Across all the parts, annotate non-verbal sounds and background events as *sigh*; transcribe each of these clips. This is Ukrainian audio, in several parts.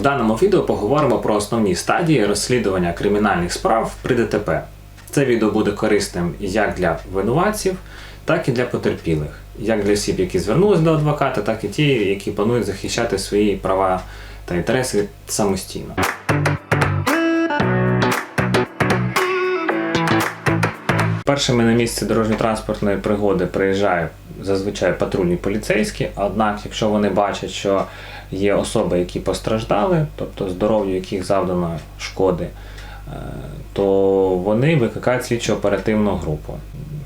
В даному відео поговоримо про основні стадії розслідування кримінальних справ при ДТП. Це відео буде корисним як для винуватців, так і для потерпілих, як для осіб, які звернулись до адвоката, так і ті, які планують захищати свої права та інтереси самостійно. Першими на місце дорожньо-транспортної пригоди приїжджають зазвичай патрульні поліцейські. Однак, якщо вони бачать, що є особи, які постраждали, тобто здоров'ю яких завдано шкоди, е, то вони викликають слідчо оперативну групу.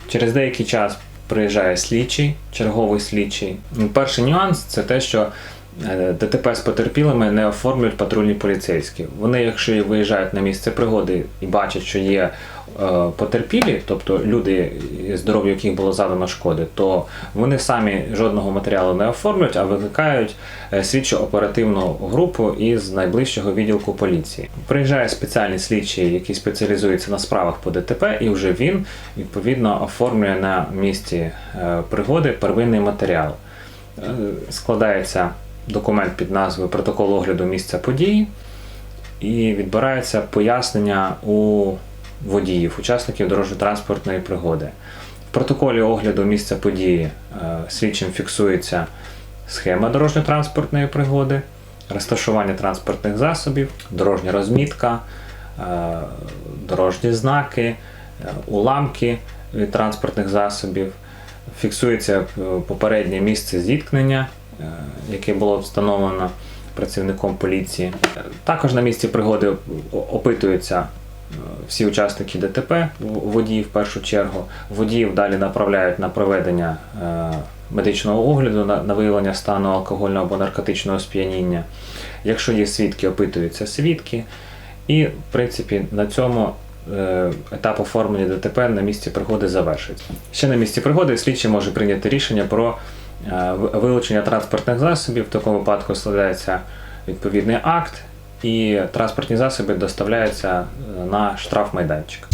Через деякий час приїжджає слідчий, черговий слідчий. Ну, Перший нюанс це те, що ДТП з потерпілими не оформлюють патрульні поліцейські. Вони, якщо виїжджають на місце пригоди і бачать, що є е, потерпілі, тобто люди, здоров'ю яких було завдано шкоди, то вони самі жодного матеріалу не оформлюють, а викликають е, слідчо оперативну групу із найближчого відділку поліції. Приїжджає спеціальний слідчий, який спеціалізується на справах по ДТП, і вже він відповідно оформлює на місці е, пригоди первинний матеріал. Е, Складається документ під назвою Протокол огляду місця події і відбирається пояснення у водіїв, учасників дорожньо-транспортної пригоди. В протоколі огляду місця події е, слідчим фіксується схема дорожньо-транспортної пригоди, розташування транспортних засобів, дорожня розмітка, е, дорожні знаки, е, уламки від транспортних засобів. Фіксується попереднє місце зіткнення, яке було встановлено працівником поліції. Е, Також на місці пригоди опитуються е, всі учасники ДТП, водії в першу чергу. Водіїв далі направляють на проведення е, медичного огляду на, виявлення стану алкогольного або наркотичного сп'яніння. Якщо є свідки, опитуються свідки. І, в принципі, на цьому е, етап оформлення ДТП на місці пригоди завершується. Ще на місці пригоди слідчий може прийняти рішення про е, вилучення транспортних засобів. В такому випадку складається відповідний акт, і транспортні засоби доставляються на на штрафмайданчик.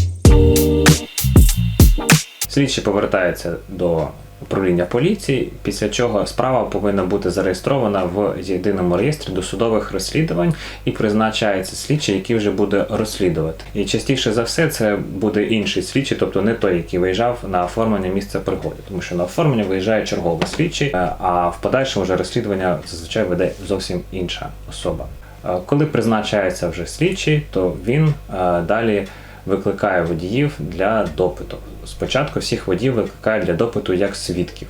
Слідчі повертається до управління поліції, після чого справа повинна бути зареєстрована в єдиному реєстрі досудових розслідувань і призначається слідчий, який вже буде розслідувати. І частіше за все це буде інший слідчий, тобто не той, який виїжджав на оформлення місця пригоди, тому що на оформлення виїжджає черговий слідчий, е, а в подальшому вже розслідування зазвичай веде зовсім інша особа. Е, Коли призначається вже слідчий, то він е, далі викликає водіїв для допиту. Спочатку всіх водіїв викликають для допиту як свідків.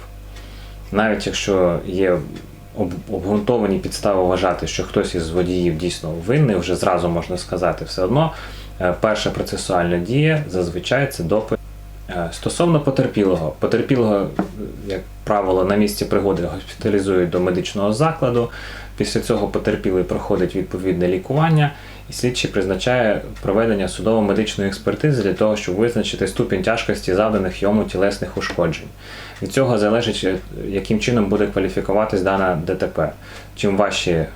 Навіть якщо є обґрунтовані підстави вважати, що хтось із водіїв дійсно винний, вже зразу можна сказати, все одно е, перша процесуальна дія зазвичай це допит. Е, Стосовно потерпілого, потерпілого, е, як правило, на місці пригоди госпіталізують до медичного закладу. Після цього потерпілий проходить відповідне лікування, і слідчий призначає проведення судово-медичної експертизи для того, щоб визначити ступінь тяжкості завданих йому тілесних ушкоджень. Від цього залежить, е, яким чином буде кваліфікуватись дана ДТП. Чим важчі е,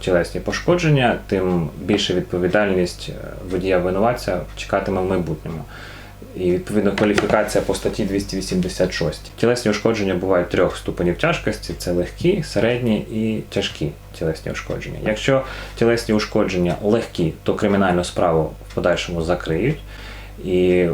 тілесні пошкодження, тим більше відповідальність е, водія винуватця чекатиме в майбутньому. І відповідно кваліфікація по статті 286. Тілесні ушкодження бувають трьох ступенів тяжкості: це легкі, середні і тяжкі тілесні ушкодження. Якщо тілесні ушкодження легкі, то кримінальну справу в подальшому закриють і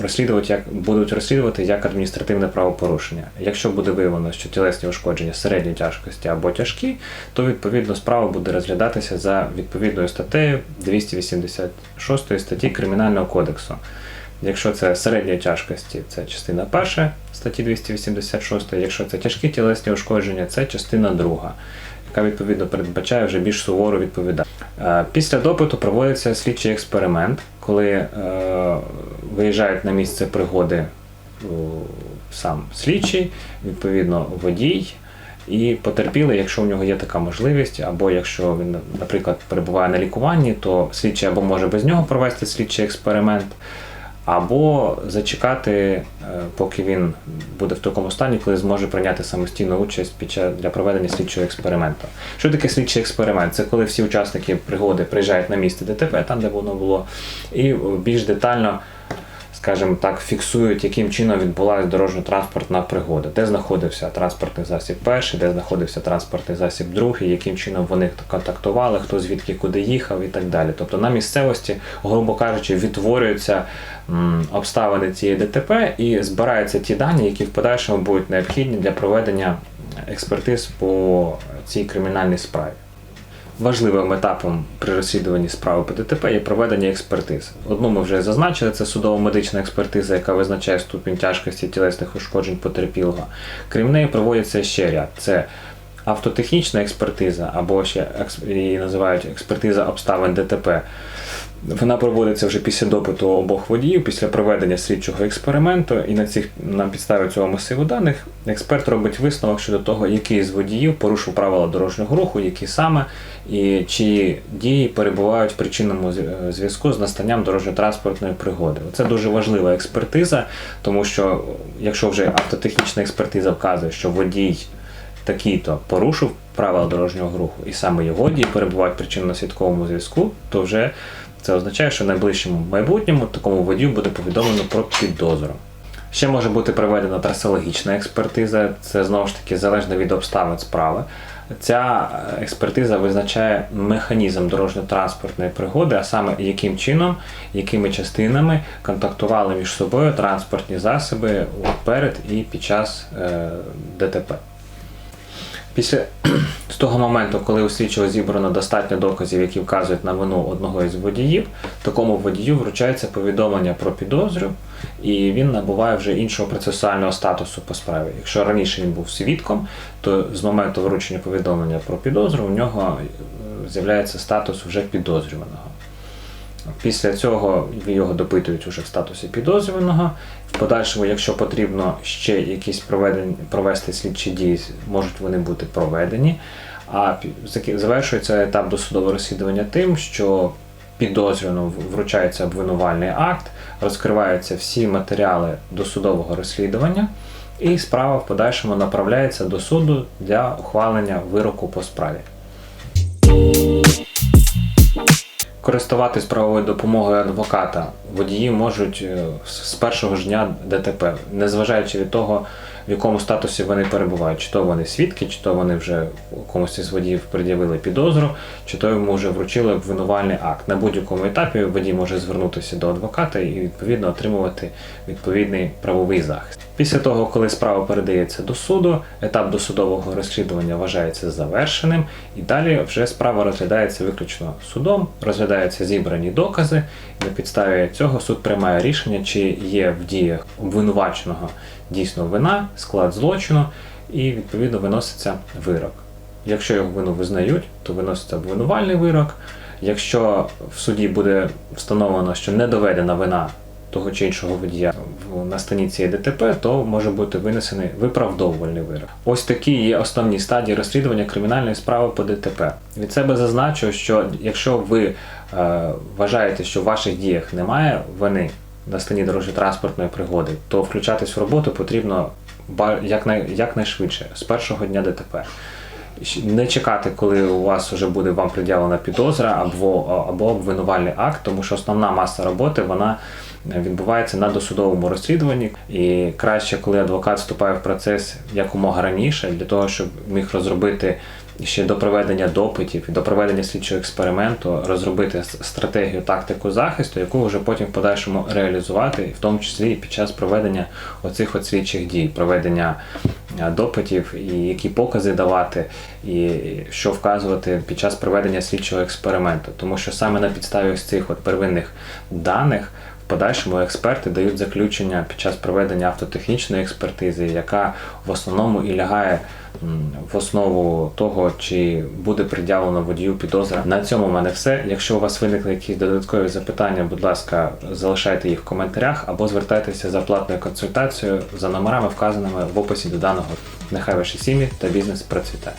розслідувати як будуть розслідувати як адміністративне правопорушення. Якщо буде виявлено, що тілесні ушкодження середньої тяжкості або тяжкі, то відповідно справа буде розглядатися за відповідною статтею 286 статті Кримінального кодексу. Якщо це середньої тяжкості, це частина перша статті 286, якщо це тяжкі тілесні ушкодження, це частина друга, яка відповідно передбачає вже більш сувору відповідальність. Е, Після допиту проводиться слідчий експеримент, коли е, виїжджають на місце пригоди о, сам слідчий, відповідно водій. І потерпілий, якщо у нього є така можливість, або якщо він, наприклад, перебуває на лікуванні, то слідчий або може без нього провести слідчий експеримент, або зачекати, е, поки він буде в такому стані, коли зможе прийняти самостійну участь під час для проведення слідчого експерименту. Що таке слідчий експеримент? Це коли всі учасники пригоди приїжджають на місце ДТП, там де воно було, і більш детально скажімо так, фіксують, яким чином відбулася дорожньо-транспортна пригода, де знаходився транспортний засіб перший, де знаходився транспортний засіб другий, яким чином вони контактували, хто звідки куди їхав і так далі. Тобто на місцевості, грубо кажучи, відтворюються обставини цієї ДТП і збираються ті дані, які в подальшому будуть необхідні для проведення експертиз по цій кримінальній справі. Важливим етапом при розслідуванні справи по ДТП є проведення експертиз. Одну ми вже зазначили, це судово-медична експертиза, яка визначає ступінь тяжкості тілесних ушкоджень потерпілого. Крім неї проводиться ще ряд. Це автотехнічна експертиза, або ще її називають експертиза обставин ДТП. Вона проводиться вже після допиту обох водіїв, після проведення слідчого експерименту, і на цих на підставі цього масиву даних експерт робить висновок щодо того, який з водіїв порушив правила дорожнього руху, які саме і чиї дії перебувають в причинному зв'язку з настанням дорожньо-транспортної пригоди. Це дуже важлива експертиза, тому що якщо вже автотехнічна експертиза вказує, що водій такий-то порушив правила дорожнього руху, і саме його дії перебувають причинно-свідковому зв'язку, то вже це означає, що в найближчому майбутньому такому водію буде повідомлено про підозру. Ще може бути проведена трасологічна експертиза, це знову ж таки залежно від обставин справи. Ця е, експертиза визначає механізм дорожньо-транспортної пригоди, а саме яким чином, якими частинами контактували між собою транспортні засоби перед і під час е, ДТП. Після *clears throat* з того моменту, коли у слідчого зібрано достатньо доказів, які вказують на вину одного із водіїв, такому водію вручається повідомлення про підозрю, і він набуває вже іншого процесуального статусу по справі. Якщо раніше він був свідком, то з моменту вручення повідомлення про підозру у нього е, з'являється статус вже підозрюваного. Після цього його допитують уже в статусі підозрюваного. В подальшому, якщо потрібно ще якісь проведені, провести слідчі дії, можуть вони бути проведені. А завершується етап досудового розслідування тим, що підозрюваному вручається обвинувальний акт, розкриваються всі матеріали досудового розслідування, і справа в подальшому направляється до суду для ухвалення вироку по справі. Користуватись правовою допомогою адвоката. Водії можуть е, з першого ж дня ДТП, незважаючи від того, в якому статусі вони перебувають, чи то вони свідки, чи то вони вже комусь із водіїв пред'явили підозру, чи то йому вже вручили обвинувальний акт. На будь-якому етапі водій може звернутися до адвоката і відповідно отримувати відповідний правовий захист. Після того, коли справа передається до суду, етап досудового розслідування вважається завершеним, і далі вже справа розглядається виключно судом, розглядаються зібрані докази. І на підставі цього суд приймає рішення, чи є в діях обвинуваченого дійсно вина, склад злочину, і відповідно виноситься вирок. Якщо його вину визнають, то виноситься обвинувальний вирок. Якщо в суді буде встановлено, що не доведена вина того чи іншого водія в настані цієї ДТП, то може бути винесений виправдовувальний вирок. Ось такі є основні стадії розслідування кримінальної справи по ДТП. Від себе зазначу, що якщо ви е, вважаєте, що в ваших діях немає вини на стані дорожньо-транспортної пригоди, то включатись в роботу потрібно якнайшвидше, з першого дня ДТП. Не чекати, коли у вас вже буде вам пред'явлена підозра або, або обвинувальний акт, тому що основна маса роботи вона відбувається на досудовому розслідуванні. І краще, коли адвокат вступає в процес якомога раніше, для того, щоб міг розробити ще до проведення допитів до проведення слідчого експерименту, розробити стратегію, тактику захисту, яку вже потім в подальшому реалізувати, в тому числі і під час проведення оцих от слідчих дій, проведення допитів, і які покази давати, і що вказувати під час проведення слідчого експерименту. Тому що саме на підставі ось цих от первинних даних подальшому експерти дають заключення під час проведення автотехнічної експертизи, яка в основному і лягає в основу того, чи буде пред'явлено водію підозра. На цьому в мене все. Якщо у вас виникли якісь додаткові запитання, будь ласка, залишайте їх в коментарях або звертайтеся за платною консультацією за номерами, вказаними в описі до даного. Нехай ваші сім'ї та бізнес процвітає.